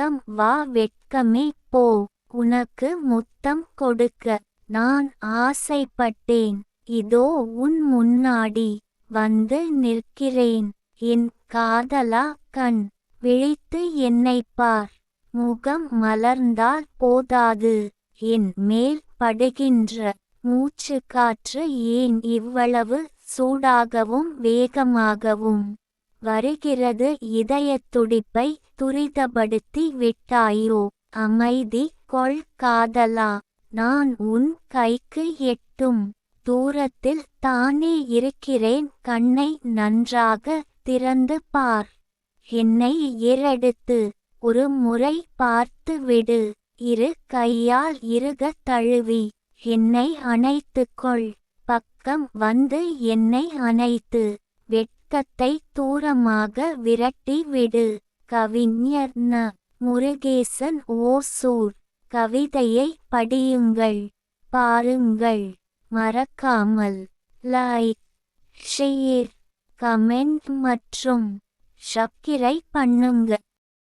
வெட்கம் வா வெட்கமே போ. உனக்கு முத்தம் கொடுக்க நான் ஆசைப்பட்டேன். இதோ உன் முன்னாடி வந்து நிற்கிறேன். என் காதலா கண் விழித்து என்னைப் பார். முகம் மலர்ந்தால் போதாது. என் மேல் படுகின்ற மூச்சு காற்று ஏன் இவ்வளவு சூடாகவும் வேகமாகவும்? வருகிறது. இதயத் துடிப்பை துரிதப்படுத்தி விட்டாயோ? அமைதி கொள் காதலா. நான் உன் கைக்கு எட்டும். தூரத்தில் தானே இருக்கிறேன். கண்ணை நன்றாக திறந்து பார். என்னை ஏறெடுத்து. ஒரு முறை பார்த்து விடு. இரு கையால் இருக தழுவி. என்னை அணைத்துக்கொள் பக்கம் வந்து என்னை அணைத்து. வெட்கத்தை தூரமாக விரட்டி விடு. கவிஞர் ந. முருகேசன் ஓசூர். கவிதையை படியுங்கள். பாருங்கள். மறக்காமல் லைக் ஷேர் கமெண்ட் மற்றும் சப்கிரை பண்ணுங்க.